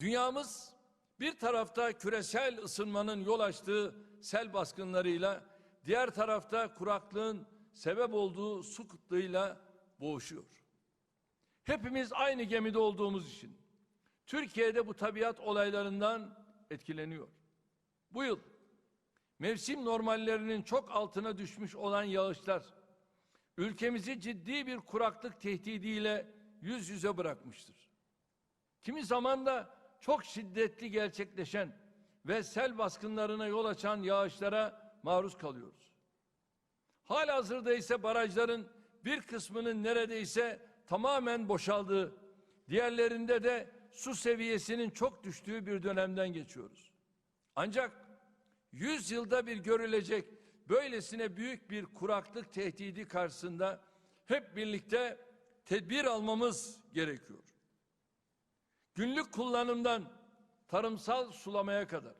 Dünyamız bir tarafta küresel ısınmanın yol açtığı sel baskınlarıyla, diğer tarafta kuraklığın sebep olduğu su kıtlığıyla boğuşuyor. Hepimiz aynı gemide olduğumuz için Türkiye'de bu tabiat olaylarından etkileniyor. Bu yıl mevsim normallerinin çok altına düşmüş olan yağışlar ülkemizi ciddi bir kuraklık tehdidiyle yüz yüze bırakmıştır. Kimi zaman da çok şiddetli gerçekleşen ve sel baskınlarına yol açan yağışlara maruz kalıyoruz. Halihazırda ise barajların bir kısmının neredeyse tamamen boşaldığı, diğerlerinde de su seviyesinin çok düştüğü bir dönemden geçiyoruz. Ancak 100 yılda bir görülecek böylesine büyük bir kuraklık tehdidi karşısında hep birlikte tedbir almamız gerekiyor. Günlük kullanımdan tarımsal sulamaya kadar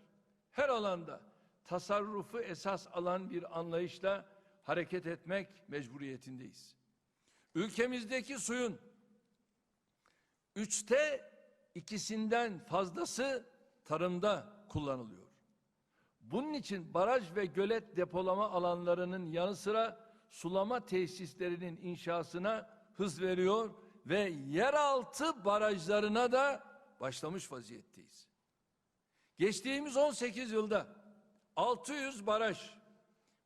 her alanda tasarrufu esas alan bir anlayışla hareket etmek mecburiyetindeyiz. Ülkemizdeki suyun üçte ikisinden fazlası tarımda kullanılıyor. Bunun için baraj ve gölet depolama alanlarının yanı sıra sulama tesislerinin inşasına hız veriyor ve yeraltı barajlarına da başlamış vaziyetteyiz. Geçtiğimiz 18 yılda 600 baraj,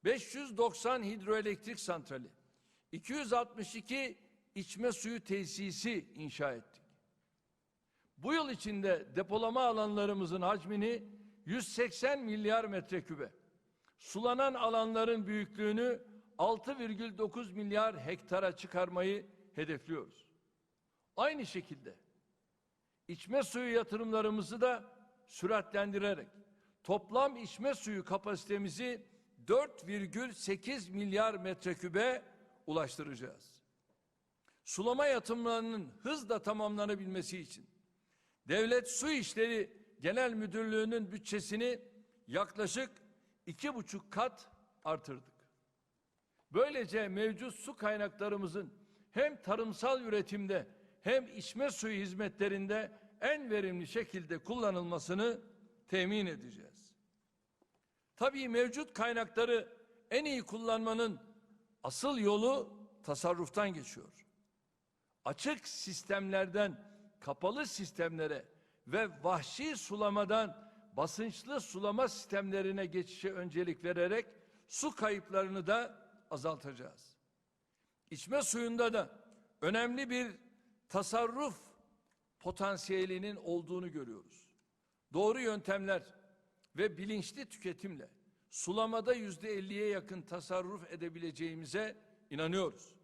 590 hidroelektrik santrali, 262 içme suyu tesisi inşa ettik. Bu yıl içinde depolama alanlarımızın hacmini 180 milyar metrekübe, sulanan alanların büyüklüğünü 6,9 milyar hektara çıkarmayı hedefliyoruz. Aynı şekilde içme suyu yatırımlarımızı da süratlendirerek toplam içme suyu kapasitemizi 4,8 milyar metrekübe ulaştıracağız. Sulama yatırımlarının hızla tamamlanabilmesi için Devlet Su İşleri Genel Müdürlüğü'nün bütçesini yaklaşık iki buçuk kat artırdık. Böylece mevcut su kaynaklarımızın hem tarımsal üretimde hem içme suyu hizmetlerinde en verimli şekilde kullanılmasını temin edeceğiz. Tabii mevcut kaynakları en iyi kullanmanın asıl yolu tasarruftan geçiyor. Açık sistemlerden kapalı sistemlere ve vahşi sulamadan basınçlı sulama sistemlerine geçişe öncelik vererek su kayıplarını da azaltacağız. İçme suyunda da önemli bir tasarruf potansiyelinin olduğunu görüyoruz. Doğru yöntemler ve bilinçli tüketimle sulamada yüzde elliye yakın tasarruf edebileceğimize inanıyoruz.